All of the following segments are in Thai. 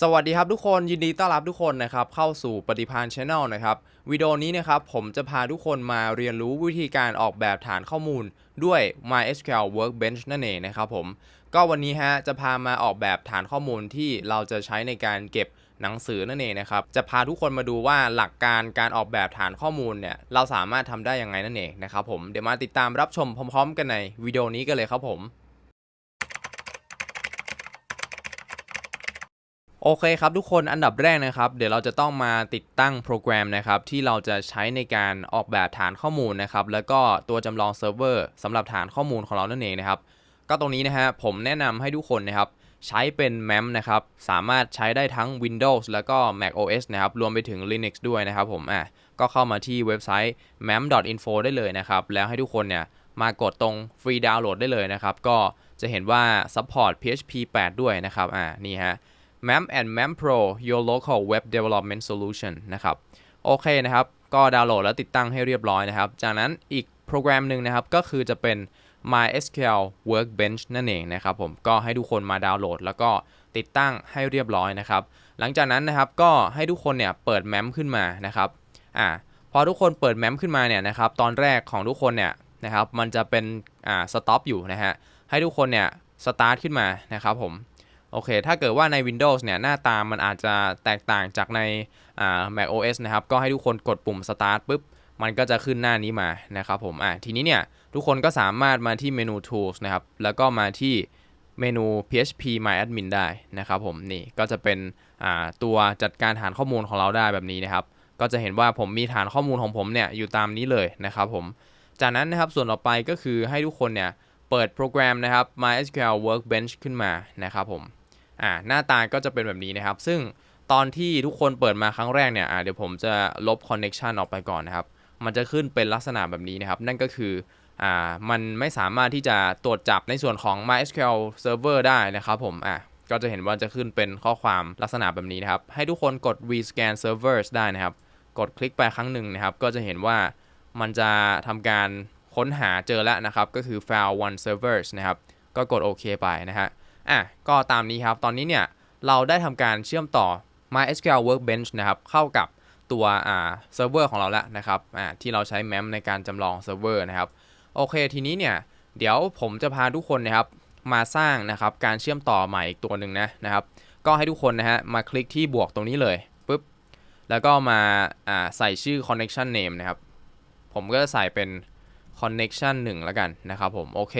สวัสดีครับทุกคนยินดีต้อนรับทุกคนนะครับเข้าสู่ปฏิพานช n แนลนะครับวิดีโอนี้นะครับผมจะพาทุกคนมาเรียนรู้วิธีการออกแบบฐานข้อมูลด้วย MySQL Workbench นั่นเองนะครับผมก็วันนี้ฮะจะพามาออกแบบฐานข้อมูลที่เราจะใช้ในการเก็บหนังสือนั่นเองนะครับจะพาทุกคนมาดูว่าหลักการการออกแบบฐานข้อมูลเนี่ยเราสามารถทำได้ยังไงนั่นเองนะครับผมเดี๋ยวมาติดตามรับชมพร้อม ๆ กันในวิดีโอนี้กันเลยครับผม โอเคครับทุกคนอันดับแรกนะครับ เดี๋ยวเราจะต้องมาติดตั้งโปรแกรมนะครับที่เราจะใช้ในการออกแบบฐานข้อมูลนะครับแล้วก็ตัวจำลองเซิร์ฟเวอร์สำหรับฐานข้อมูลของเรานั่นเองนะครับก็ตรงนี้นะฮะผมแนะนำให้ทุกคนนะครับใช้เป็น MEM นะครับสามารถใช้ได้ทั้ง Windows แล้วก็ Mac OS นะครับรวมไปถึง Linux ด้วยนะครับผมอะก็เข้ามาที่เว็บไซต์ mem.info ได้เลยนะครับแล้วให้ทุกคนเนี่ยมากดตรงฟรีดาวน์โหลดได้เลยนะครับก็จะเห็นว่า support PHP 8 ด้วยนะครับอ่านี่ฮะ MEM and MEM Pro your local web development solution นะครับ โอเคนะครับ ก็ดาวน์โหลดแล้วติดตั้งให้เรียบร้อยนะครับ จากนั้นอีกโปรแกรมหนึ่งนะครับ ก็คือจะเป็น MySQL Workbench นั่นเองนะครับผม ก็ให้ทุกคนมาดาวน์โหลด แล้วก็ติดตั้งให้เรียบร้อยนะครับ หลังจากนั้นนะครับ ก็ให้ทุกคนเนี่ยเปิด MEM ขึ้นมานะครับ อ่า พอทุกคนเปิด MEM ขึ้นมาเนี่ยนะครับ ตอนแรกของทุกคนเนี่ยนะครับ มันจะเป็น อ่า สต็อปอยู่นะฮะ ให้ทุกคนเนี่ย สตาร์ทขึ้นมานะครับผม โอเค ถ้าเกิดว่าใน Windows เนี่ย หน้าตามันอาจจะแตกต่างจากใน Mac OS นะครับ ก็ให้ทุกคนกดปุ่ม Start ปุ๊บ มันก็จะขึ้นหน้านี้มานะครับผม อะ ทีนี้เนี่ย ทุกคนก็สามารถมาที่เมนู Tools นะครับ แล้วก็มาที่เมนู PHP My Admin ได้นะครับผม นี่ ก็จะเป็นอ่าตัวจัดการฐานข้อมูลของเราได้แบบนี้นะครับ ก็จะเห็นว่าผมมีฐานข้อมูลของผมเนี่ยอยู่ตามนี้เลยนะครับผม จากนั้นนะครับ ส่วนต่อไปก็คือให้ทุกคนเนี่ย เปิดโปรแกรมนะครับ MySQL Workbench ขึ้นมานะครับผม อ่าหน้าตาก็จะเป็นแบบนี้นะครับ ซึ่งตอนที่ทุกคนเปิดมาครั้งแรกเนี่ยอ่าเดี๋ยวผมจะลบ connection ออกไปก่อนนะครับ มันจะขึ้นเป็นลักษณะแบบนี้นะครับ นั่นก็คืออ่ามันไม่สามารถที่จะตรวจจับในส่วนของ MySQL Server ได้นะครับผมอะก็จะเห็นว่าจะขึ้นเป็นข้อความลักษณะแบบนี้นะครับ ให้ทุกคนกด rescan servers ได้นะครับ กดคลิกไปครั้งหนึ่งนะครับ ก็จะเห็นว่ามันจะทำการค้นหาเจอแล้วนะครับ ก็คือ file one servers นะครับ ก็กดโอเคไปนะฮะ อะก็ตามนี้ครับ ตอนนี้เนี่ยเราได้ทำการเชื่อมต่อ MySQL Workbench นะครับ เข้ากับตัวอ่าเซิร์ฟเวอร์ของเราแล้วนะครับอ่าที่เราใช้ MEM ในการจำลองเซิร์ฟเวอร์นะครับ โอเคทีนี้เนี่ยเดี๋ยวผมจะพาทุกคนนะครับมาสร้างนะครับการเชื่อมต่อใหม่อีกตัวหนึ่งนะนะครับ ก็ให้ทุกคนนะฮะมาคลิกที่บวกตรงนี้เลยปุ๊บแล้วก็มาอ่าใส่ชื่อ connection name นะครับ ผมก็จะใส่เป็น connection 1แล้วกันนะครับผมโอเค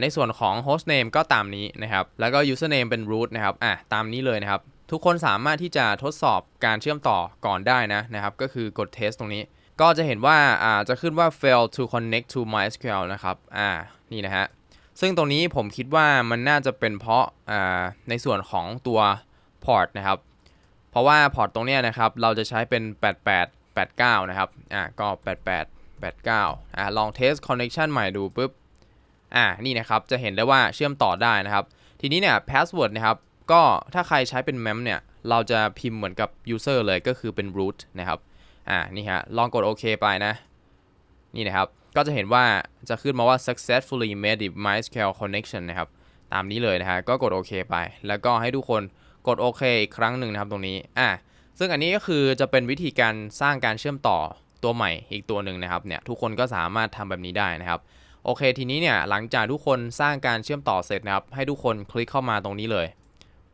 ในส่วนของ host name ก็ตามนี้นะครับ แล้วก็ username เป็น root นะครับ อะ ตามนี้เลยนะครับ ทุกคนสามารถที่จะทดสอบการเชื่อมต่อก่อนได้นะนะครับ ก็คือกด test ตรงนี้ ก็จะเห็นว่าอ่าจะขึ้นว่า fail to connect to MySQL นะครับ อ่า นี่นะฮะ ซึ่งตรงนี้ผมคิดว่ามันน่าจะเป็นเพราะอ่าในส่วนของตัว port นะครับ เพราะว่าพอร์ตตรงนี้นะครับ เราจะใช้เป็น 8889 นะครับ อ่าก็ 8889 อ่าลอง test connection ใหม่ดูปุ๊บ อ่านี่นะครับจะเห็นได้ว่าเชื่อมต่อได้นะครับ ทีนี้เนี่ย password นะครับก็ถ้าใครใช้เป็น mem เนี่ยเราจะพิมพ์เหมือนกับ user เลยก็คือเป็น root นะครับอ่านี่ฮะลองกดโอเคไปนะ นี่นะครับก็จะเห็นว่าจะขึ้นมาว่า successfully made the MySQL connection นะครับตามนี้เลยนะฮะก็กดโอเคไป แล้วก็ให้ทุกคนกดโอเคอีกครั้งหนึ่งนะครับตรงนี้อ่าซึ่งอันนี้ก็คือจะเป็นวิธีการสร้างการเชื่อมต่อตัวใหม่อีกตัวหนึ่งนะครับเนี่ยทุกคนก็สามารถทำแบบนี้ได้นะครับ โอเค ทีนี้เนี่ยหลังจากทุกคนสร้างการเชื่อมต่อเสร็จนะครับ ให้ทุกคนคลิกเข้ามาตรงนี้เลย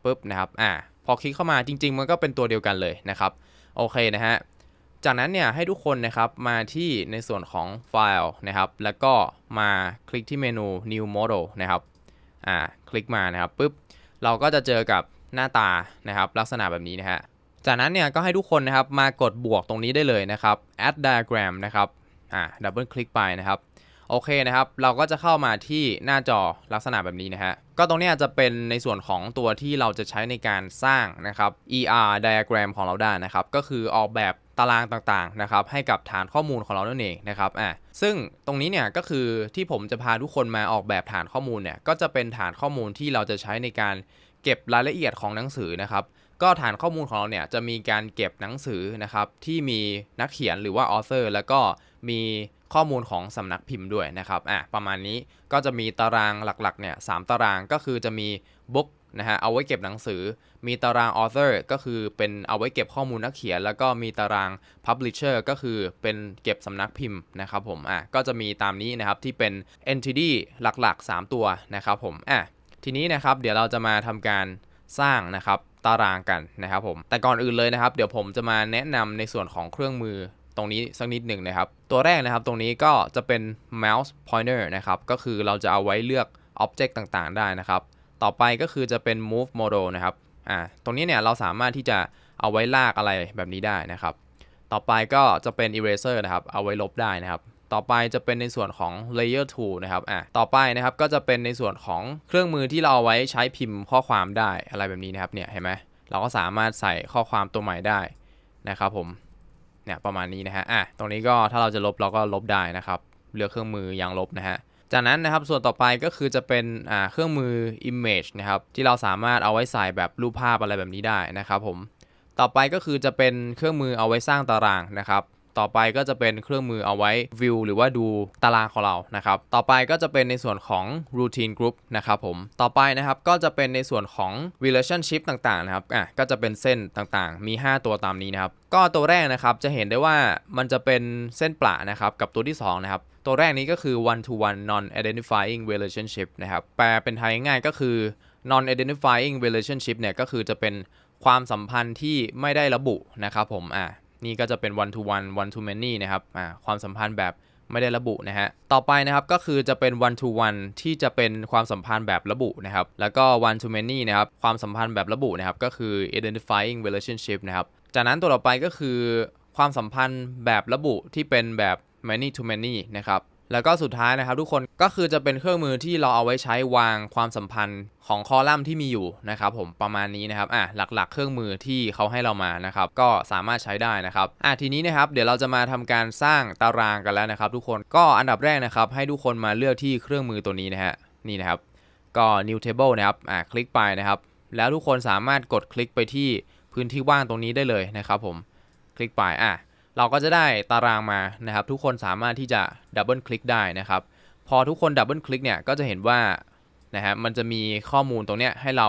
ปุ๊บนะครับอ่าพอคลิกเข้ามาจริง ๆ มันก็เป็นตัวเดียวกันเลยนะครับโอเคนะฮะจากนั้นเนี่ยให้ทุกคนนะครับมาที่ในส่วนของไฟล์นะครับ แล้วก็มาคลิกที่เมนู new model นะครับอ่าคลิกมานะครับปุ๊บเราก็จะเจอกับหน้าตานะครับ ลักษณะแบบนี้นะฮะจากนั้นเนี่ยก็ให้ทุกคนนะครับมากดบวกตรงนี้ได้เลยนะครับ add diagram นะครับอ่าดับเบิลคลิกไปนะครับ โอเคนะครับ เราก็จะเข้ามาที่หน้าจอลักษณะแบบนี้นะฮะ ก็ตรงนี้จะเป็นในส่วนของตัวที่เราจะใช้ในการสร้างนะครับ ER diagram ของเราได้นะครับ ก็คือออกแบบตารางต่างๆนะครับให้กับฐานข้อมูลของเรานั่นเองนะครับอะซึ่งตรงนี้เนี่ยก็คือที่ผมจะพาทุกคนมาออกแบบฐานข้อมูลเนี่ยก็จะเป็นฐานข้อมูลที่เราจะใช้ในการเก็บรายละเอียดของหนังสือนะครับ ก็ฐานข้อมูลของเราเนี่ยจะมีการเก็บหนังสือนะครับที่มีนักเขียนหรือว่า author แล้วก็มีข้อมูลของสำนักพิมพ์ด้วยนะครับอะประมาณนี้ก็จะมีตารางหลักๆเนี่ยสามตารางก็คือจะมี book นะฮะเอาไว้เก็บหนังสือ มีตาราง author ก็คือเป็นเอาไว้เก็บข้อมูลนักเขียน แล้วก็มีตาราง publisher ก็คือเป็นเก็บสำนักพิมพ์นะครับผมอะก็จะมีตามนี้นะครับที่เป็น entity หลักๆ 3 ตัวนะครับผมอะทีนี้นะครับเดี๋ยวเราจะมาทำการสร้างนะครับ ตารางกันนะครับผม แต่ก่อนอื่นเลยนะครับ เดี๋ยวผมจะมาแนะนำในส่วนของเครื่องมือตรงนี้สักนิดหนึ่งนะครับ ตัวแรกนะครับตรงนี้ก็จะเป็น mouse pointer นะครับ ก็คือเราจะเอาไว้เลือก object ต่างๆ ได้นะครับ ต่อไปก็คือจะเป็น move model นะครับ อ่า ตรงนี้เนี่ยเราสามารถที่จะเอาไว้ลากอะไรแบบนี้ได้นะครับ ต่อไปก็จะเป็น eraser นะครับ เอาไว้ลบได้นะครับ ต่อไปจะเป็นในส่วนของ layer tool นะครับอะต่อไปนะครับก็จะเป็นในส่วนของเครื่องมือที่เราเอาไว้ใช้พิมพ์ข้อความได้อะไรแบบนี้นะครับเนี่ยเห็นไหมเราก็สามารถใส่ข้อความตัวใหม่ได้นะครับผมเนี่ยประมาณนี้นะฮะอะตรงนี้ก็ถ้าเราจะลบเราก็ลบได้นะครับเลือกเครื่องมืออยังลบนะฮะจากนั้นนะครับส่วนต่อไปก็คือจะเป็นอ่าเครื่องมือ image นะครับที่เราสามารถเอาไว้ใส่แบบรูปภาพอะไรแบบนี้ได้นะครับผมต่อไปก็คือจะเป็นเครื่องมือเอาไว้สร้างตารางนะครับ ต่อไปก็จะเป็นเครื่องมือเอาไว้ view หรือว่าดูตารางของเรานะครับ ต่อไปก็จะเป็นในส่วนของ routine group นะครับผม ต่อไปนะครับก็จะเป็นในส่วนของ relationship ต่างๆนะครับ อะก็จะเป็นเส้นต่างๆ มี 5 ตัวตามนี้นะครับ ก็ตัวแรกนะครับจะเห็นได้ว่ามันจะเป็นเส้นประนะครับกับตัวที่ 2 นะครับตัวแรกนี้ก็คือ one to one non identifying relationship นะครับ แปลเป็นไทยง่ายก็คือ non identifying relationship เนี่ยก็คือจะเป็นความสัมพันธ์ที่ไม่ได้ระบุนะครับผม อะ นี่ก็จะเป็น one to one one to many นะครับความสัมพันธ์แบบไม่ได้ระบุนะฮะ ต่อไปนะครับก็คือจะเป็น one to one ที่จะเป็นความสัมพันธ์แบบระบุนะครับ แล้วก็ one to many นะครับ ความสัมพันธ์แบบระบุนะครับ ก็คือ identifying relationship นะครับ จากนั้นตัวต่อไปก็คือ ความสัมพันธ์แบบระบุที่เป็นแบบ many to many นะครับ แล้วก็สุดท้ายนะครับทุกคนก็คือจะเป็นเครื่องมือที่เราเอาไว้ใช้วางความสัมพันธ์ของคอลัมน์ที่มีอยู่นะครับผมประมาณนี้นะครับอะหลักๆ เครื่องมือที่เขาให้เรามานะครับก็สามารถใช้ได้นะครับอะทีนี้นะครับเดี๋ยวเราจะมาทำการสร้างตารางกันแล้วนะครับ ทุกคนก็อันดับแรกนะครับ ให้ทุกคนมาเลือกที่เครื่องมือตัวนี้นะฮะนี่นะครับก็ new table นะครับอะคลิกไปนะครับ แล้วทุกคนสามารถกดคลิกไปที่พื้นที่ว่างตรงนี้ได้เลยนะครับผมคลิกไปอะ เราก็จะได้ตารางมานะครับ ทุกคนสามารถที่จะดับเบิลคลิกได้นะครับ พอทุกคนดับเบิลคลิกเนี่ยก็จะเห็นว่านะฮะมันจะมีข้อมูลตรงเนี้ยให้เรา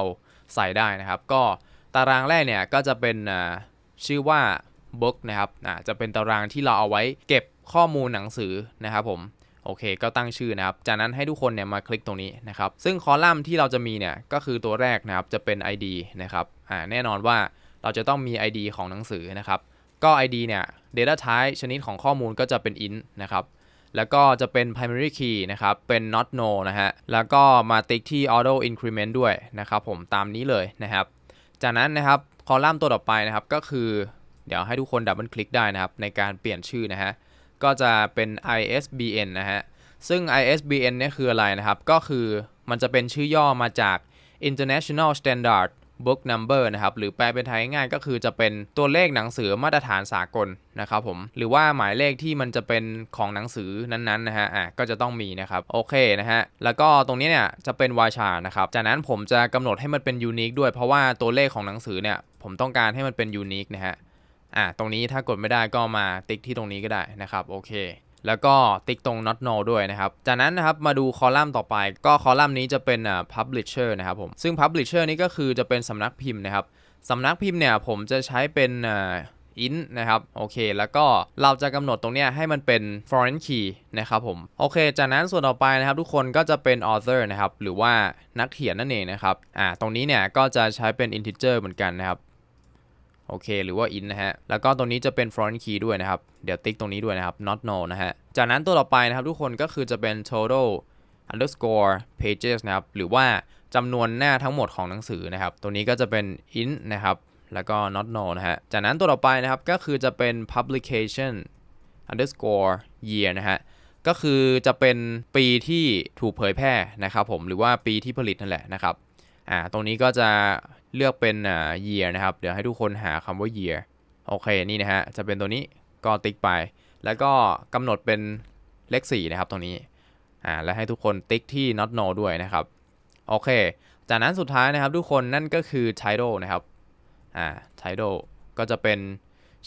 ใส่ได้นะครับ ก็ตารางแรกเนี่ยก็จะเป็นชื่อว่า book นะครับอ่าจะเป็นตารางที่เราเอาไว้เก็บข้อมูลหนังสือนะครับผมโอเค ก็ตั้งชื่อนะครับ จากนั้นให้ทุกคนเนี่ยมาคลิกตรงนี้นะครับ ซึ่งคอลัมน์ที่เราจะมีเนี่ยก็คือตัวแรกนะครับจะเป็น ID นะครับอ่าแน่นอนว่าเราจะต้องมี ID ของหนังสือนะครับ ก็ ID เนี่ย data type ชนิดของข้อมูลก็จะเป็น int นะครับ แล้วก็จะเป็น primary key นะครับ เป็น not no นะฮะ แล้วก็มาติ๊กที่ auto increment ด้วยนะครับผมตามนี้เลยนะครับ จากนั้นนะครับคอลัมน์ตัวต่อไปนะครับก็คือ เดี๋ยวให้ทุกคนดับเบิลคลิกได้นะครับ ในการเปลี่ยนชื่อนะฮะ ก็จะเป็น ISBN นะฮะ ซึ่ง ISBN เนี่ยคืออะไรนะครับ ก็คือมันจะเป็นชื่อย่อมาจาก International Standard Book Number นะครับ หรือแปลเป็นไทยง่ายก็คือจะเป็นตัวเลขหนังสือมาตรฐานสากลนะครับผม หรือว่าหมายเลขที่มันจะเป็นของหนังสือนั้นๆนะฮะ อะ ก็จะต้องมีนะครับ โอเคนะฮะ แล้วก็ตรงนี้เนี่ยจะเป็นวาชานะครับ จากนั้นผมจะกำหนดให้มันเป็นยูนิคด้วย เพราะว่าตัวเลขของหนังสือเนี่ยผมต้องการให้มันเป็นยูนิคนะฮะ อะ ตรงนี้ถ้ากดไม่ได้ก็มาติ๊กที่ตรงนี้ก็ได้นะครับ โอเค แล้วก็ติ๊กตรง not no ด้วยนะครับ จากนั้นนะครับมาดูคอลัมน์ต่อไป ก็คอลัมน์นี้จะเป็นอ่า publisher นะครับผม ซึ่ง publisher นี่ก็คือจะเป็นสำนักพิมพ์นะครับสำนักพิมพ์เนี่ยผมจะใช้เป็นอ่า int นะครับโอเค แล้วก็เราจะกำหนดตรงเนี้ยให้มันเป็น foreign key นะครับผมโอเค จากนั้นส่วนต่อไปนะครับทุกคนก็จะเป็น author นะครับหรือว่านักเขียนนั่นเองนะครับอ่าตรงนี้เนี่ยก็จะใช้เป็น integer เหมือนกันนะครับ โอเค หรือว่า int นะฮะ แล้วก็ตรงนี้จะเป็น foreign key ด้วยนะครับ เดี๋ยวติ๊กตรงนี้ด้วยนะครับ not no นะฮะ จากนั้นตัวต่อไปนะครับทุกคนก็คือจะเป็น total underscore pages นะครับ หรือว่าจำนวนหน้าทั้งหมดของหนังสือนะครับ ตัวนี้ก็จะเป็น int นะครับ แล้วก็ not no นะฮะ จากนั้นตัวต่อไปนะครับก็คือจะเป็น publication underscore year นะฮะ ก็คือจะเป็นปีที่ถูกเผยแพร่นะครับผม หรือว่าปีที่ผลิตนั่นแหละนะครับ อ่า ตรงนี้ก็จะ เลือกเป็นอ่า year นะครับ เดี๋ยวให้ทุกคนหาคำว่า year โอเค นี่นะฮะ จะเป็นตัวนี้ก็ติ๊กไป แล้วก็กำหนดเป็นเลข4นะครับตรงนี้ อ่า และให้ทุกคนติ๊กที่ not no ด้วยนะครับ โอเค จากนั้นสุดท้ายนะครับทุกคนนั่นก็คือ title นะครับ อ่า title ก็จะเป็น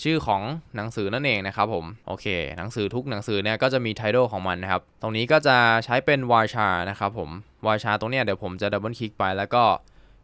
ชื่อของหนังสือนั่นเองนะครับผม โอเค หนังสือทุกหนังสือเนี่ยก็จะมี title ของมันนะครับ ตรงนี้ก็จะใช้เป็น varchar นะครับผม varchar ตรงเนี้ยเดี๋ยวผมจะดับเบิลคลิกไปแล้วก็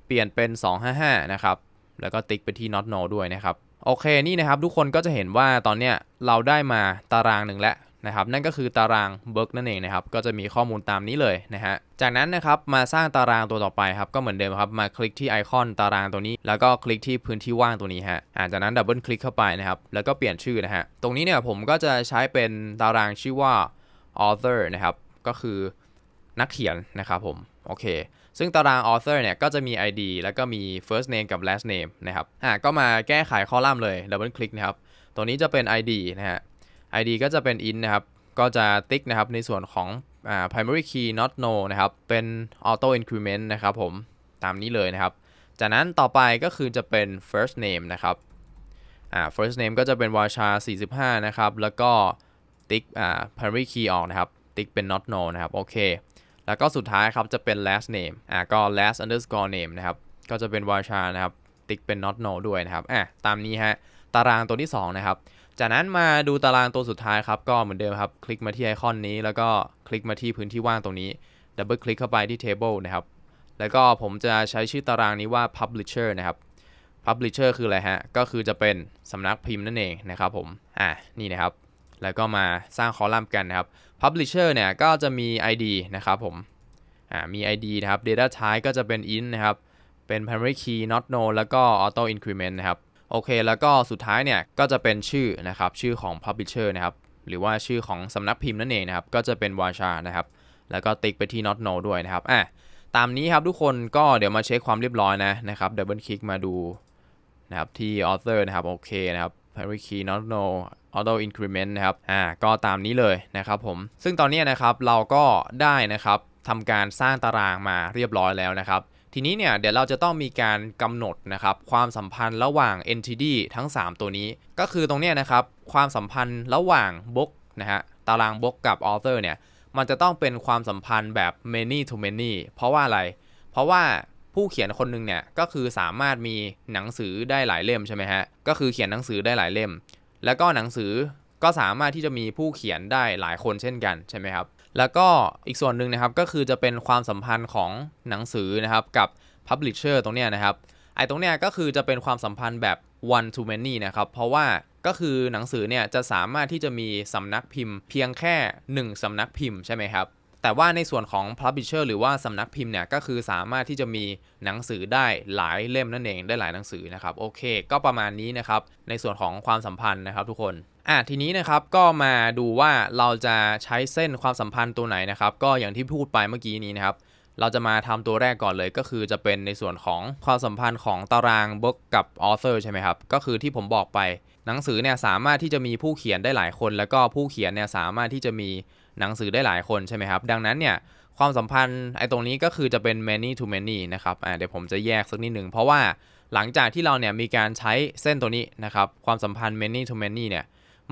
เปลี่ยนเป็น 255 นะครับ แล้วก็ติ๊กไปที่ not no ด้วยนะครับ โอเคนี่นะครับทุกคนก็จะเห็นว่าตอนเนี้ยเราได้มาตารางหนึ่งแล้วนะครับนั่นก็คือตารางเบิร์กนั่นเองนะครับก็จะมีข้อมูลตามนี้เลยนะฮะจากนั้นนะครับมาสร้างตารางตัวต่อไปครับก็เหมือนเดิมครับมาคลิกที่ไอคอนตารางตัวนี้ แล้วก็คลิกที่พื้นที่ว่างตัวนี้ฮะอ่าจากนั้นดับเบิลคลิกเข้าไปนะครับแล้วก็เปลี่ยนชื่อนะฮะตรงนี้เนี่ยผมก็จะใช้เป็นตารางชื่อว่า author นะครับก็คือนักเขียนนะครับผมโอเค ซึ่งตาราง author เนี่ยก็จะมี ID แล้วก็มี first name กับ last name นะครับอ่าก็มาแก้ไขคอลัมน์เลยดับเบิลคลิกนะครับ ตัวนี้จะเป็น ID นะฮะ ID ก็จะเป็น int นะครับ ก็จะติ๊กนะครับในส่วนของอ่า primary key not no นะครับ เป็น auto increment นะครับผม ตามนี้เลยนะครับ จากนั้นต่อไปก็คือจะเป็น first name นะครับอ่า first name ก็จะเป็นวาชา45 นะครับ แล้วก็ติ๊กอ่า primary key ออกนะครับ ติ๊กเป็น not no นะครับ โอเค แล้วก็สุดท้ายครับจะเป็น last name อ่าก็ last underscore name นะครับก็จะเป็นวาชานะครับติ๊กเป็น not no ด้วยนะครับอะตามนี้ฮะตารางตัวที่2นะครับจากนั้นมาดูตารางตัวสุดท้ายครับก็เหมือนเดิมครับคลิกมาที่ไอคอนนี้แล้วก็คลิกมาที่พื้นที่ว่างตรงนี้ดับเบิลคลิกเข้าไปที่ table นะครับแล้วก็ผมจะใช้ชื่อตารางนี้ว่า publisher นะครับ publisher คืออะไรฮะก็คือจะเป็นสำนักพิมพ์นั่นเองนะครับผมอะนี่นะครับ แล้วก็มาสร้างคอลัมน์กันนะครับ publisher เนี่ยก็จะมี ID นะครับผมอ่ามี ID นะครับ data type ก็จะเป็น int นะครับ เป็น primary key not no แล้วก็ auto increment นะครับ โอเค แล้วก็สุดท้ายเนี่ย ก็จะเป็นชื่อนะครับ ชื่อของ publisher นะครับ หรือว่าชื่อของสำนักพิมพ์นั่นเองนะครับ ก็จะเป็นวาชานะครับ แล้วก็ติ๊กไปที่ not no ด้วยนะครับ อะ ตามนี้ครับทุกคนก็เดี๋ยวมาเช็คความเรียบร้อยนะนะครับดับเบิลคลิกมาดูนะครับที่ author นะครับ โอเคนะครับ primary key not no auto increment นะครับอ่าก็ตามนี้เลยนะครับผม ซึ่งตอนนี้นะครับเราก็ได้นะครับทำการสร้างตารางมาเรียบร้อยแล้วนะครับทีนี้เนี่ยเดี๋ยวเราจะต้องมีการกำหนดนะครับความสัมพันธ์ระหว่าง entity ทั้ง 3 ตัวนี้ ก็คือตรงเนี้ยนะครับความสัมพันธ์ระหว่าง book นะฮะตาราง book กับ author เนี่ยมันจะต้องเป็นความสัมพันธ์แบบ many to many เพราะว่าอะไร เพราะว่า ผู้เขียนคนหนึงเนี่ยก็คือสามารถมีหนังสือได้หลายเล่มใช่ไหมฮะก็คือเขียนหนังสือได้หลายเล่ม แล้วก็หนังสือก็สามารถที่จะมีผู้เขียนได้หลายคนเช่นกันใช่ไหมครับแล้วก็อีกส่วนหนึ่งนะครับก็คือจะเป็นความสัมพันธ์ของหนังสือนะครับกับ publisher ตรงเนี้ยนะครับไอ้ตรงเนี้ยก็คือจะเป็นความสัมพันธ์แบบ one to many นะครับเพราะว่าก็คือหนังสือเนี่ยจะสามารถที่จะมีสำนักพิมพ์ เพียงแค่ 1สำนักพิมพ์ใช่ไหมครับ แต่ว่าในส่วนของ publisher หรือว่าสำนักพิมพ์เนี่ยก็คือสามารถที่จะมีหนังสือได้หลายเล่มนั่นเองได้หลายหนังสือนะครับโอเค ก็ประมาณนี้นะครับในส่วนของความสัมพันธ์นะครับทุกคนอะทีนี้นะครับก็มาดูว่าเราจะใช้เส้นความสัมพันธ์ตัวไหนนะครับก็อย่างที่พูดไปเมื่อกี้นี้นะครับเราจะมาทำตัวแรกก่อนเลยก็คือจะเป็นในส่วนของความสัมพันธ์ของตาราง book กับ author ใช่ไหมครับก็คือที่ผมบอกไปหนังสือเนี่ยสามารถที่จะมีผู้เขียนได้หลายคน แล้วก็ผู้เขียนเนี่ยสามารถที่จะมี หนังสือได้หลายคนใช่ไหมครับ ดังนั้นเนี่ยความสัมพันธ์ไอ้ตรงนี้ก็คือจะเป็น many to many นะครับเดี๋ยวผมจะแยกสักนิดหนึ่งเพราะว่าหลังจากที่เราเนี่ยมีการใช้เส้นตัวนี้นะครับความสัมพันธ์ many to many เนี่ย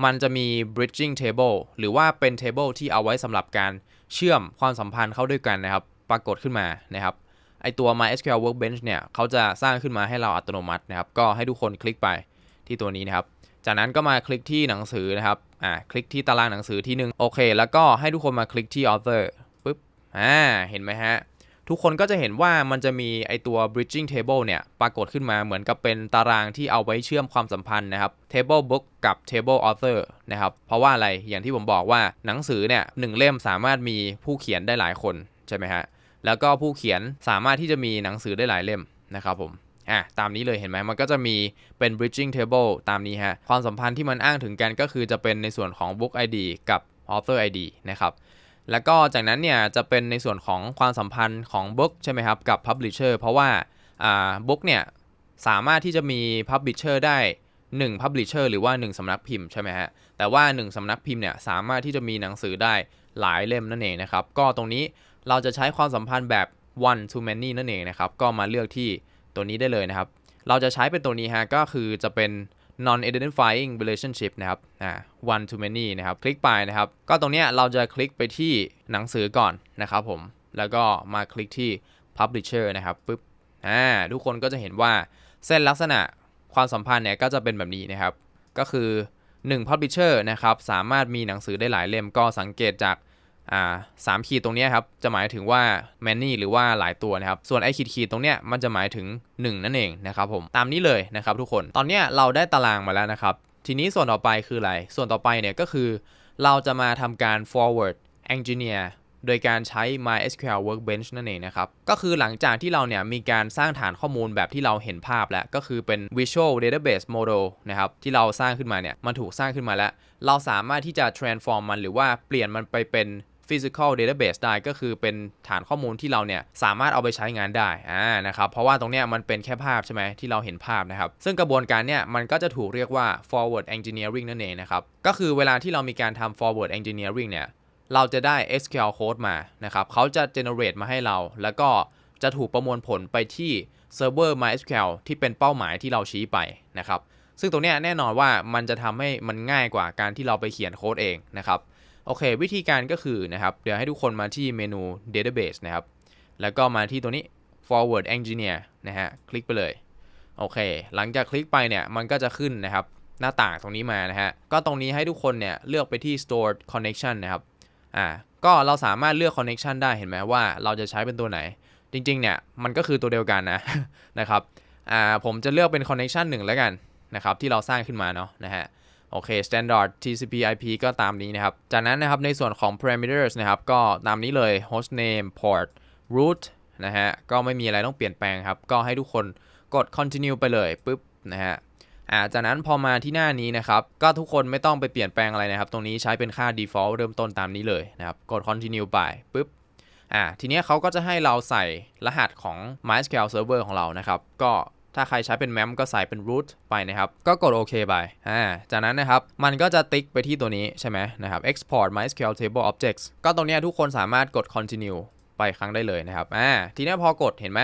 มันจะมี bridging table หรือว่าเป็น table ที่เอาไว้สำหรับการเชื่อมความสัมพันธ์เข้าด้วยกันนะครับ ปรากฏขึ้นมานะครับไอตัว MySQL Workbench เนี่ยเขาจะสร้างขึ้นมาให้เราอัตโนมัตินะครับ ก็ให้ทุกคนคลิกไปที่ตัวนี้นะครับ จากนั้นก็มาคลิกที่หนังสือนะครับ อ่าคลิกที่ตารางหนังสือที่หนึ่งโอเค แล้วก็ให้ทุกคนมาคลิกที่ author ปุ๊บอ่าเห็นไหมฮะ ทุกคนก็จะเห็นว่ามันจะมีไอตัว bridging table เนี่ย ปรากฏขึ้นมาเหมือนกับเป็นตารางที่เอาไว้เชื่อมความสัมพันธ์นะครับ table book กับ table author นะครับ เพราะว่าอะไรอย่างที่ผมบอกว่าหนังสือเนี่ยหนึ่งเล่มสามารถมีผู้เขียนได้หลายคนใช่ไหมฮะแล้วก็ผู้เขียนสามารถที่จะมีหนังสือได้หลายเล่มนะครับผม อะตามนี้เลยเห็นไหมมันก็จะมีเป็น bridging table ตามนี้ฮะ ความสัมพันธ์ที่มันอ้างถึงกันก็คือจะเป็นในส่วนของ book ID กับ author ID นะครับแล้วก็จากนั้นเนี่ยจะเป็นในส่วนของความสัมพันธ์ของ book ใช่ไหมครับ กับ publisher เพราะว่าอ่า book เนี่ยสามารถที่จะมี publisher ได้1 publisher หรือว่า 1 สำนักพิมพ์ใช่ไหมฮะ แต่ว่า 1 สำนักพิมพ์เนี่ยสามารถที่จะมีหนังสือได้หลายเล่มนั่นเองนะครับ ก็ตรงนี้เราจะใช้ความสัมพันธ์แบบ one to many นั่นเองนะครับ ก็มาเลือกที่ ตัวนี้ได้เลยนะครับ เราจะใช้เป็นตัวนี้ฮะก็คือจะเป็น non identifying relationship นะครับอ่า one to many นะครับ คลิกไปนะครับ ก็ตรงเนี้ยเราจะคลิกไปที่หนังสือก่อนนะครับผม แล้วก็มาคลิกที่ publisher นะครับปึ๊บอ่าทุกคนก็จะเห็นว่าเส้นลักษณะความสัมพันธ์เนี่ยก็จะเป็นแบบนี้นะครับ ก็คือ 1 publisher นะครับ สามารถมีหนังสือได้หลายเล่มก็สังเกตจาก อ่าสามขีดตรงนี้ครับ จะหมายถึงว่า many หรือว่าหลายตัวนะครับ ส่วนไอขีดขีดๆตรงเนี้ยมันจะหมายถึง 1 นั่นเองนะครับผม ตามนี้เลยนะครับทุกคน ตอนเนี้ยเราได้ตารางมาแล้วนะครับ ทีนี้ส่วนต่อไปคืออะไร ส่วนต่อไปเนี่ยก็คือ เราจะมาทำการ forward engineer โดยการใช้ MySQL Workbench นั่นเองนะครับ ก็คือหลังจากที่เราเนี่ยมีการสร้างฐานข้อมูลแบบที่เราเห็นภาพแล้ว ก็คือเป็น Visual Database Model นะครับ ที่เราสร้างขึ้นมาเนี่ย มันถูกสร้างขึ้นมาแล้ว เราสามารถที่จะ transform มันหรือว่าเปลี่ยนมันไปเป็น physical database ได้ก็คือเป็นฐานข้อมูลที่เราเนี่ยสามารถเอาไปใช้งานได้อ่านะครับเพราะว่าตรงเนี้ยมันเป็นแค่ภาพใช่ไหมที่เราเห็นภาพนะครับ ซึ่งกระบวนการเนี่ยมันก็จะถูกเรียกว่า forward engineering นั่นเองนะครับ ก็คือเวลาที่เรามีการทำ forward engineering เนี่ยเราจะได้ SQL code มานะครับเขาจะ generate มาให้เรา แล้วก็จะถูกประมวลผลไปที่ server MySQL ที่เป็นเป้าหมายที่เราชี้ไปนะครับ ซึ่งตรงนี้แน่นอนว่ามันจะทำให้มันง่ายกว่าการที่เราไปเขียนโค้ดเองนะครับ โอเค วิธีการก็คือนะครับ เดี๋ยวให้ทุกคนมาที่เมนู database นะครับ แล้วก็มาที่ตัวนี้ forward engineer นะฮะ คลิกไปเลย โอเค หลังจากคลิกไปเนี่ย มันก็จะขึ้นนะครับ หน้าต่างตรงนี้มานะฮะ ก็ตรงนี้ให้ทุกคนเนี่ย เลือกไปที่ stored connection นะครับ อ่า ก็เราสามารถเลือก connection ได้เห็นไหมว่าเราจะใช้เป็นตัวไหน จริง ๆ เนี่ย มันก็คือตัวเดียวกันนะ นะครับ อ่า ผมจะเลือกเป็น connection 1แล้วกันนะครับ ที่เราสร้างขึ้นมาเนาะ นะฮะ โอเค standard TCP IP ก็ตามนี้นะครับ จากนั้นนะครับในส่วนของ parameters นะครับ ก็ตามนี้เลย hostname port root นะฮะ ก็ไม่มีอะไรต้องเปลี่ยนแปลงครับ ก็ให้ทุกคนกด continue ไปเลยปุ๊บนะฮะอ่าจากนั้นพอมาที่หน้านี้นะครับ ก็ทุกคนไม่ต้องไปเปลี่ยนแปลงอะไรนะครับ ตรงนี้ใช้เป็นค่า default เริ่มต้นตามนี้เลยนะครับ กด continue ไปปุ๊บอ่าทีนี้เขาก็จะให้เราใส่รหัสของ MySQL server ของเรานะครับ ก็ ถ้าใครใช้เป็น MEM ก็ใส่เป็น root ไปนะครับ ก็กดโอเคไปอ่าจากนั้นนะครับ มันก็จะติ๊กไปที่ตัวนี้ใช่ไหมนะครับ export MySQL table objects ก็ตรงนี้ทุกคนสามารถกด continue ไปครั้งได้เลยนะครับอ่าทีนี้พอกดเห็นไหม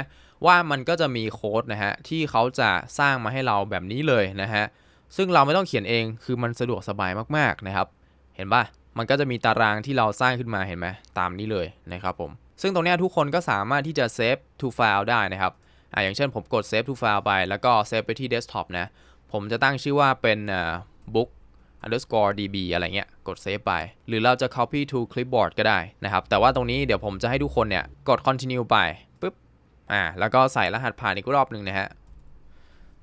ว่ามันก็จะมีโค้ดนะฮะที่เขาจะสร้างมาให้เราแบบนี้เลยนะฮะซึ่งเราไม่ต้องเขียนเองคือมันสะดวกสบายมากๆนะครับ เห็นปะมันก็จะมีตารางที่เราสร้างขึ้นมาเห็นไหมตามนี้เลยนะครับผมซึ่งตรงนี้ทุกคนก็สามารถที่จะ save to file ได้นะครับ อ่าอย่างเช่นผมกด save to file ไป แล้วก็เซฟไปที่ desktop นะ ผมจะตั้งชื่อว่าเป็นเอ่อ book underscore db อะไรเงี้ย กด save ไป หรือเราจะ copy to clipboard ก็ได้นะครับ แต่ว่าตรงนี้เดี๋ยวผมจะให้ทุกคนเนี่ย กด continue ไปปุ๊บ อ่า แล้วก็ใส่รหัสผ่านอีกรอบหนึ่งนะฮะ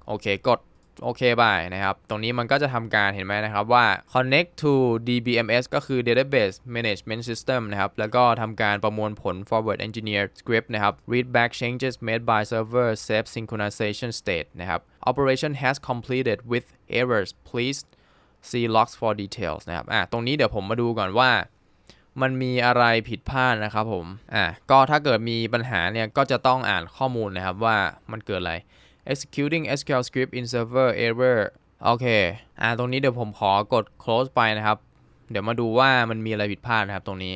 โอเค กด โอเคไปนะครับ ตรงนี้มันก็จะทำการเห็นไหมนะครับว่า connect to DBMS ก็คือ database management system นะครับ แล้วก็ทำการประมวลผล forward engineer script นะครับ read back changes made by server save synchronization state นะครับ operation has completed with errors please see logs for details นะครับ อะ ตรงนี้เดี๋ยวผมมาดูก่อนว่ามันมีอะไรผิดพลาดนะครับผม อะ ก็ถ้าเกิดมีปัญหาเนี่ย ก็จะต้องอ่านข้อมูลนะครับว่ามันเกิดอะไร executing SQL script in server error โอเค อ่า ตรงนี้เดี๋ยวผมขอกด close ไปนะครับ เดี๋ยวมาดูว่ามันมีอะไรผิดพลาดนะครับตรงนี้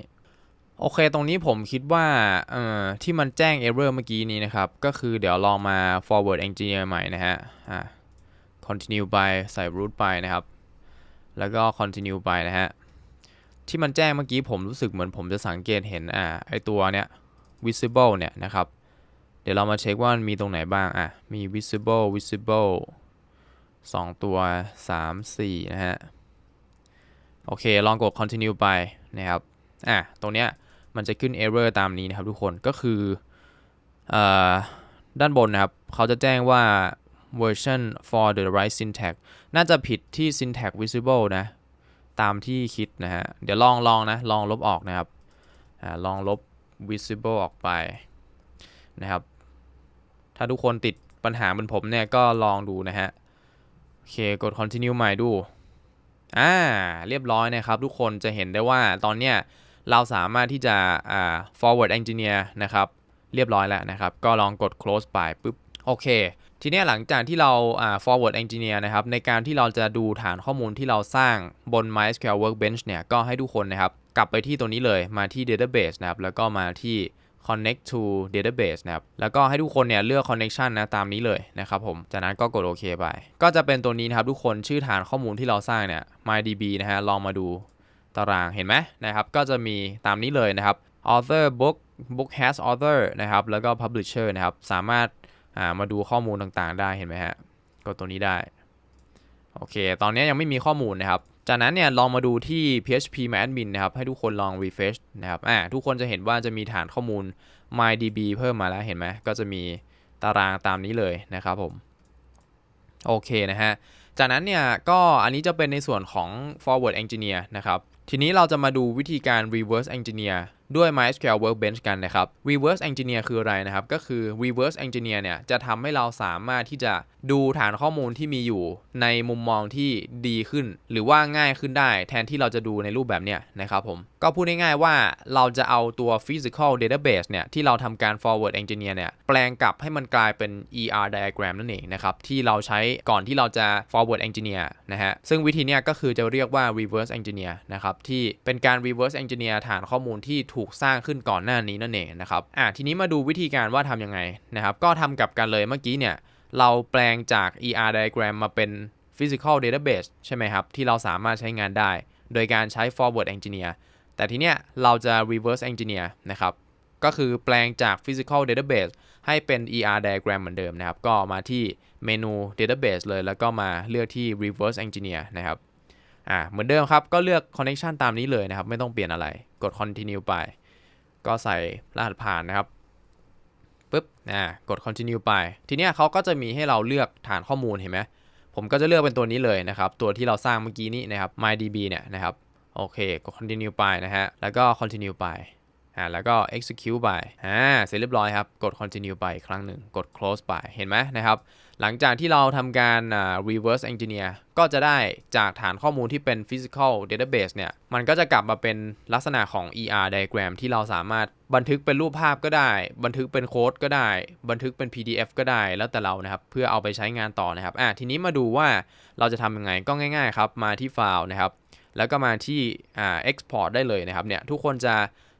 โอเค ตรงนี้ผมคิดว่า เอ่อ ที่มันแจ้ง error เมื่อกี้นี้นะครับ ก็คือเดี๋ยวลองมา forward engineer ใหม่นะฮะ อ่า continue ไป ใส่ root ไปนะครับ แล้วก็ continue ไปนะฮะ ที่มันแจ้งเมื่อกี้ผมรู้สึกเหมือนผมจะสังเกตเห็น อ่า ไอตัวเนี้ย visible เนี่ยนะครับ เดี๋ยวเรามาเช็คว่ามันมีตรงไหนบ้าง อะ มี visible visible 2 ตัว 3 4 นะฮะ โอเค ลองกด continue ไปนะครับ อะ ตรงเนี้ยมันจะขึ้น error ตามนี้นะครับทุกคน ก็คืออ่อด้านบนนะครับ เขาจะแจ้งว่า version for the right syntax น่าจะผิดที่ syntax visible นะ ตามที่คิดนะฮะ เดี๋ยวลองลองนะ ลองลบออกนะครับ อ่า ลองลบ visible ออกไปนะครับ ถ้าทุกคนติดปัญหาเหมือนผมเนี่ยก็ลองดูนะฮะ โอเค กด continue ใหม่ดู อ่า เรียบร้อยนะครับ ทุกคนจะเห็นได้ว่าตอนเนี้ยเราสามารถที่จะอ่า forward engineer นะครับ เรียบร้อยแล้วนะครับ ก็ลองกด close ไปปุ๊บ โอเค ทีนี้หลังจากที่เราอ่า forward engineer นะครับ ในการที่เราจะดูฐานข้อมูลที่เราสร้างบน MySQL Workbench เนี่ย ก็ให้ทุกคนนะครับ กลับไปที่ตัวนี้เลย มาที่ database นะครับ แล้วก็มาที่ connect to database นะครับ แล้วก็ให้ทุกคนเนี่ยเลือก connection นะตามนี้เลยนะครับผม จากนั้นก็กดโอเคไป ก็จะเป็นตัวนี้นะครับทุกคนชื่อฐานข้อมูลที่เราสร้างเนี่ย mydb นะฮะ ลองมาดูตารางเห็นไหมนะครับ ก็จะมีตามนี้เลยนะครับ author book book has author นะครับ แล้วก็ publisher นะครับ สามารถอ่ามาดูข้อมูลต่างๆ ได้เห็นไหมฮะ กดตัวนี้ได้ โอเค ตอนนี้ยังไม่มีข้อมูลนะครับ จากนั้นเนี่ยลองมาดูที่ php admin นะครับให้ทุกคนลอง refresh นะครับอ่าทุกคนจะเห็นว่าจะมีฐานข้อมูล mydb เพิ่มมาแล้วเห็นไหมก็จะมีตารางตามนี้เลยนะครับผมโอเคนะฮะจากนั้นเนี่ยก็อันนี้จะเป็นในส่วนของ forward engineer นะครับทีนี้เราจะมาดูวิธีการ reverse engineer ด้วย MySQL Workbench กันนะครับ reverse engineer คืออะไรนะครับ ก็คือ reverse engineer เนี่ยจะทำให้เราสามารถที่จะ ดูฐานข้อมูลที่มีอยู่ในมุมมองที่ดีขึ้น หรือว่าง่ายขึ้นได้ แทนที่เราจะดูในรูปแบบเนี้ยนะครับผมก็พูดง่ายๆว่าเราจะเอาตัว physical database เนี่ยที่เราทำการ forward engineer เนี่ยแปลงกลับให้มันกลายเป็น ER diagram นั่นเองนะครับที่เราใช้ก่อนที่เราจะ forward engineer นะฮะซึ่งวิธีเนี้ยก็คือจะเรียกว่า reverse engineer นะครับที่เป็นการ reverse engineer ฐานข้อมูลที่ถูกสร้างขึ้นก่อนหน้านี้นั่นเองนะครับอะทีนี้มาดูวิธีการว่าทำยังไงนะครับก็ทำกับกันเลยเมื่อกี้เนี่ย เราแปลงจาก ER diagram มาเป็น physical database ใช่ไหมครับ ที่เราสามารถใช้งานได้ โดยการใช้ forward engineer แต่ทีเนี้ยเราจะ reverse engineer นะครับ ก็คือแปลงจาก physical database ให้เป็น ER diagram เหมือนเดิมนะครับ ก็มาที่เมนู database เลย แล้วก็มาเลือกที่ reverse engineer นะครับ อ่า เหมือนเดิมครับ ก็เลือก connection ตามนี้เลยนะครับ ไม่ต้องเปลี่ยนอะไร กด continue ไป ก็ใส่รหัสผ่านนะครับ ปุ๊บนะกด continue ไป ทีนี้เขาก็จะมีให้เราเลือกฐานข้อมูลเห็นไหมผมก็จะเลือกเป็นตัวนี้เลยนะครับ ตัวที่เราสร้างเมื่อกี้นี้นะครับ mydb เนี่ยนะครับโอเคกด continue ไปนะฮะแล้วก็ continue ไปอ่าแล้วก็ execute ไปอ่าเสร็จเรียบร้อยครับ กด continue ไปครั้งหนึ่งกด close ไปเห็นไหมนะครับ หลังจากที่เราทำการ reverse engineer ก็จะได้จากฐานข้อมูลที่เป็น physical database เนี่ย มันก็จะกลับมาเป็นลักษณะของ ER diagram ที่เราสามารถบันทึกเป็นรูปภาพก็ได้ บันทึกเป็นโค้ดก็ได้ บันทึกเป็น PDF ก็ได้ แล้วแต่เรานะครับ เพื่อเอาไปใช้งานต่อนะครับ อะ ทีนี้มาดูว่าเราจะทำยังไง ก็ง่าย ๆ ครับ มาที่ไฟล์นะครับ แล้วก็มาที่อ่า export ได้เลยนะครับ เนี่ย ทุกคนจะ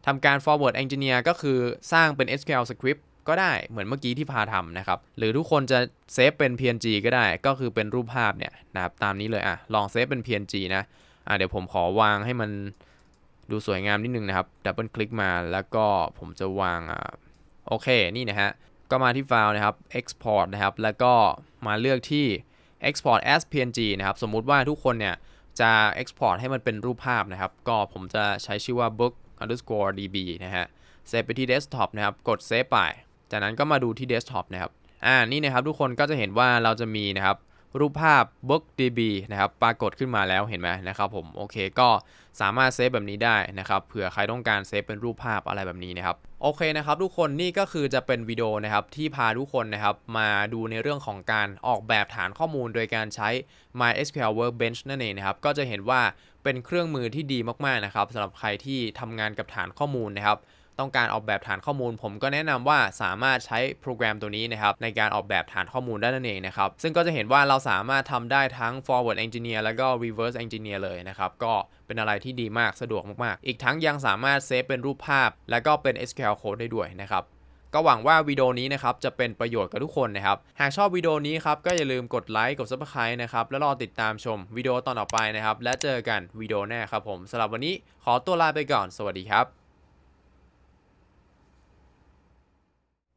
ทำการ forward engineer ก็คือสร้างเป็น SQL script ก็ได้เหมือนเมื่อกี้ที่พาทำนะครับ หรือทุกคนจะเซฟเป็น PNG ก็ได้ ก็คือเป็นรูปภาพเนี่ยนะครับตามนี้เลยอะลองเซฟเป็น PNG นะอะเดี๋ยวผมขอวางให้มันดูสวยงามนิดนึงนะครับดับเบิลคลิกมาแล้วก็ผมจะวางอ่าโอเคนี่นะฮะก็มาที่ไฟล์นะครับ export นะครับ แล้วก็มาเลือกที่ export as PNG นะครับ สมมุติว่าทุกคนเนี่ยจะ export ให้มันเป็นรูปภาพนะครับ ก็ผมจะใช้ชื่อว่า book underscore db นะฮะเซฟไปที่ desktop นะครับ กดเซฟไป จากนั้นก็มาดูที่ desktop นะครับอ่านี่นะครับทุกคนก็จะเห็นว่าเราจะมีนะครับรูปภาพ bookdb นะครับปรากฏขึ้นมาแล้วเห็นไหมนะครับผมโอเคก็สามารถเซฟแบบนี้ได้นะครับเผื่อใครต้องการเซฟเป็นรูปภาพอะไรแบบนี้นะครับโอเคนะครับทุกคนนี่ก็คือจะเป็นวิดีโอนะครับที่พาทุกคนนะครับมาดูในเรื่องของการออกแบบฐานข้อมูลโดยการใช้ MySQL Workbench นั่นเองนะครับก็จะเห็นว่าเป็นเครื่องมือที่ดีมากๆนะครับสำหรับใครที่ทำงานกับฐานข้อมูลนะครับ ต้องการออกแบบฐานข้อมูล ผมก็แนะนำว่าสามารถใช้โปรแกรมตัวนี้นะครับในการออกแบบฐานข้อมูลได้นั่นเองนะครับซึ่งก็จะเห็นว่าเราสามารถทำได้ทั้ง forward engineer แล้วก็ reverse engineer เลยนะครับก็เป็นอะไรที่ดีมากสะดวกมากๆ อีกทั้งยังสามารถเซฟเป็นรูปภาพ แล้วก็เป็น SQL code ได้ด้วยนะครับก็หวังว่าวิดีโอนี้นะครับจะเป็นประโยชน์กับทุกคนนะครับ หากชอบวิดีโอนี้ครับก็อย่าลืมกดไลค์กด subscribe นะครับ แล้วรอติดตามชมวิดีโอตอนต่อไปนะครับ และเจอกันวิดีโอหน้าครับผมสำหรับวันนี้ขอตัวลาไปก่อน สวัสดีครับ